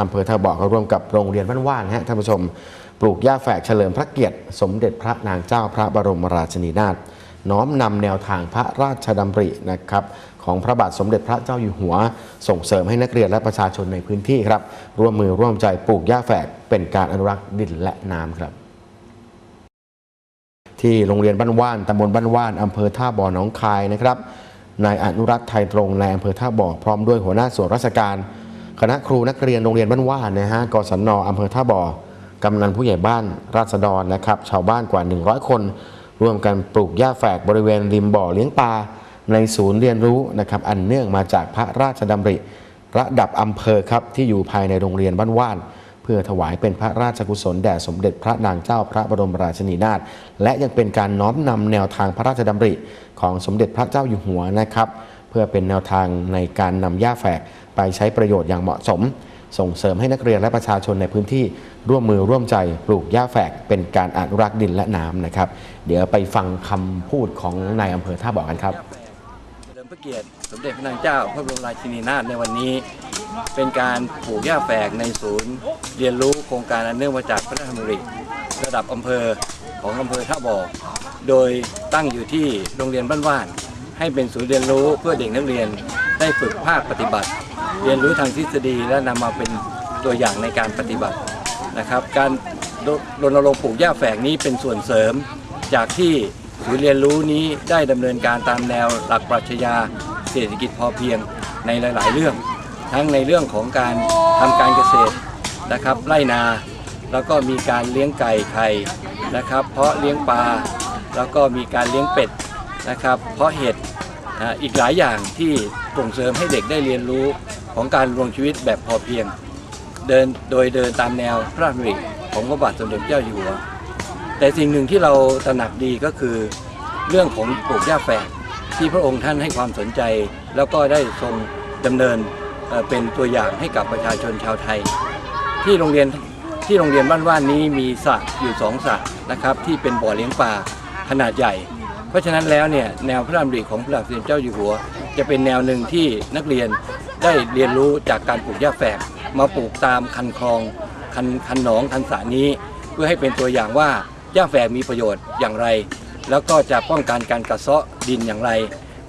อำเภอท่าบ่อก็ร่วมกับโรงเรียนบ้านว่านฮะท่านผู้ชม ปลูกหญ้าแฝกเฉลิมพระเกียรติ สมเด็จพระนางเจ้าพระบรมราชินีนาถน้อมนำแนวทางพระราชดำรินะครับของพระบาทสมเด็จพระเจ้าอยู่หัว ส่งเสริมให้นักเรียนและประชาชนในพื้นที่ครับ ร่วมมือร่วมใจปลูกหญ้าแฝกเป็นการอนุรักษ์ดินและน้ำครับที่โรงเรียนบ้านว่านตำบลบ้านว่านอำเภอท่าบ่อหนองคายนะครับนายอนุรักษ์ไทยตรงในอำเภอท่าบ่อพร้อมด้วยหัวหน้าส่วนราชการ คณะครูนักเรียนโรงเรียนบ้านว่านนะฮะกศนอำเภอท่าบ่อกำนันผู้ใหญ่บ้านราษฎรนะครับ ชาวบ้านกว่า 100 คนร่วมกันปลูกหญ้าแฝกบริเวณริมบ่อเลี้ยงปลาในศูนย์เรียนรู้นะครับ อันเนื่องมาจากพระราชดำริ ระดับอำเภอครับที่อยู่ภายในโรงเรียนบ้านว่าน เพื่อถวายเป็นพระราชกุศลแด่สมเด็จพระนางเจ้าพระบรมราชินีนาถและยังเป็นการน้อมนำแนวทางพระราชดำริของสมเด็จพระเจ้าอยู่หัวนะครับ เพื่อเป็นแนวทางในการนำหญ้าแฝกไปใช้ประโยชน์อย่างเหมาะสม ส่งเสริมให้นักเรียนและประชาชนในพื้นที่ร่วมมือร่วมใจปลูกหญ้าแฝกเป็นการอนุรักษ์ดินและน้ำนะครับ เดี๋ยวไปฟังคำพูดของนายอำเภอท่าบ่อกันครับเฉลิมพระเกียรติสมเด็จพระนางเจ้า พระบรมราชินีนาถในวันนี้ เป็นการปลูกหญ้าแฝกในศูนย์ เรียนรู้โครงการอันเนื่องมาจากพระราชดำริระดับอำเภอของอำเภอท่าบ่อโดยตั้งอยู่ที่โรงเรียนบ้านว่าน ให้เป็นศูนย์เรียนรู้เพื่อเด็กนักเรียนได้ฝึกภาคปฏิบัติ เรียนรู้ทางทฤษฎีและนำมาเป็นตัวอย่างในการปฏิบัตินะครับ การรณรงค์ปลูกหญ้าแฝกนี้เป็นส่วนเสริม จากที่ศูนย์เรียนรู้นี้ได้ดำเนินการตามแนวหลักปรัชญาเศรษฐกิจพอเพียงในหลาย ๆ เรื่อง ทั้งในเรื่องของการทำการเกษตรนะครับไร่นาแล้วก็มีการเลี้ยงไก่ไข่นะครับ เพาะเลี้ยงปลา แล้วก็มีการเลี้ยงเป็ดนะครับ เพาะเห็ด อีกหลายอย่างที่ส่งเสริมให้เด็กได้เรียนรู้ของการดำรงชีวิตแบบพอเพียง เดินโดยเดินตามแนวพระราชดำริของพระบาทสมเด็จเจ้าอยู่หัวแต่สิ่งหนึ่งที่เราตระหนักดีก็คือ เรื่องของปลูกหญ้าแฝกที่พระองค์ท่านให้ความสนใจ แล้วก็ได้ทรงดำเนินเอ่อเป็นตัวอย่างให้กับประชาชนชาวไทย ที่โรงเรียนที่โรงเรียนบ้านว่านนี้มีสระอยู่สองสระนะครับที่เป็นบ่อเลี้ยงปลาขนาดใหญ่ เพราะฉะนั้นแล้วเนี่ยแนวพระราชดำริของพระบาทสมเด็จเจ้าอยู่หัว จะเป็นแนวหนึ่งที่นักเรียนได้เรียนรู้จากการปลูกหญ้าแฝกมาปลูกตามคันคลองคันคันหนองคันสระนี้ เพื่อให้เป็นตัวอย่างว่าหญ้าแฝกมีประโยชน์อย่างไร แล้วก็จะป้องกันการกัดเซาะดินอย่างไร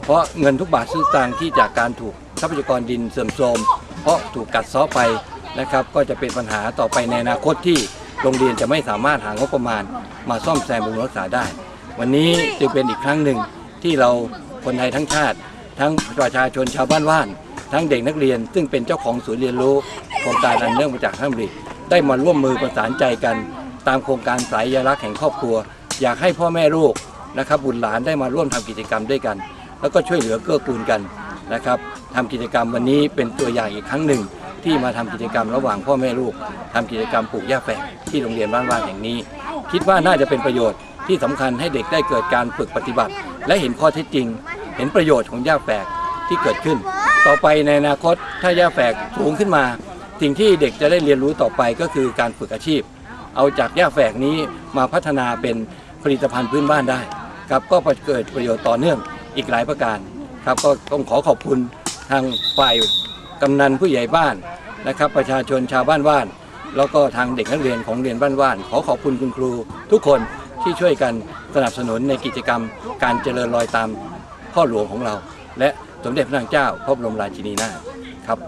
เพราะเงินทุกบาททุกสตางที่จากการถูกทรัพยากรดินเสื่อมโทรมเพราะถูกกัดเซาะไปนะครับก็จะเป็นปัญหาต่อไปในอนาคตที่โรงเรียนจะไม่สามารถหางบประมาณมาซ่อมแซมบำรุงรักษาได้ วันนี้จึงเป็นอีกครั้งหนึ่งที่เราคนไทยทั้งชาติ ทั้งประชาชนชาวบ้านว่าน ทั้งเด็กนักเรียน ซึ่งเป็นเจ้าของศูนย์เรียนรู้โครงการอันเนื่องมาจากท่านบริได้มาร่วมมือประสานใจกัน ตามโครงการสายยรักแห่งครอบครัว อยากให้พ่อแม่ลูกนะครับบุตรหลานได้มาร่วมทำกิจกรรมด้วยกัน แล้วก็ช่วยเหลือเกื้อกูลกันนะครับทำกิจกรรมวันนี้เป็นตัวอย่างอีกครั้งหนึ่งที่มาทำกิจกรรมระหว่างพ่อแม่ลูกทำกิจกรรมปลูกหญ้าแฝกที่โรงเรียนบ้านว่านแห่งนี้ คิดว่าน่าจะเป็นประโยชน์ ที่สำคัญให้เด็กได้เกิดการฝึกปฏิบัติ และเห็นข้อเท็จจริง เห็นประโยชน์ของหญ้าแฝกที่เกิดขึ้น ต่อไปในอนาคตถ้าหญ้าแฝกสูงขึ้นมา สิ่งที่เด็กจะได้เรียนรู้ต่อไปก็คือการฝึกอาชีพ เอาจากหญ้าแฝกนี้มาพัฒนาเป็นผลิตภัณฑ์พื้นบ้านได้ครับก็เกิดประโยชน์ต่อเนื่องอีกหลายประการครับก็ต้องขอขอบคุณทางฝ่ายกำนันผู้ใหญ่บ้านนะครับ ประชาชนชาวบ้านว่าน แล้วก็ทางเด็กนักเรียนของเรียนบ้านว่าน ขอขอบคุณคุณครูทุกคน ที่ช่วยกันสนับสนุนในกิจกรรม การเจริญรอยตามพ่อหลวงของเรา และสมเด็จพระนางเจ้าพระบรมราชินีนาถครับ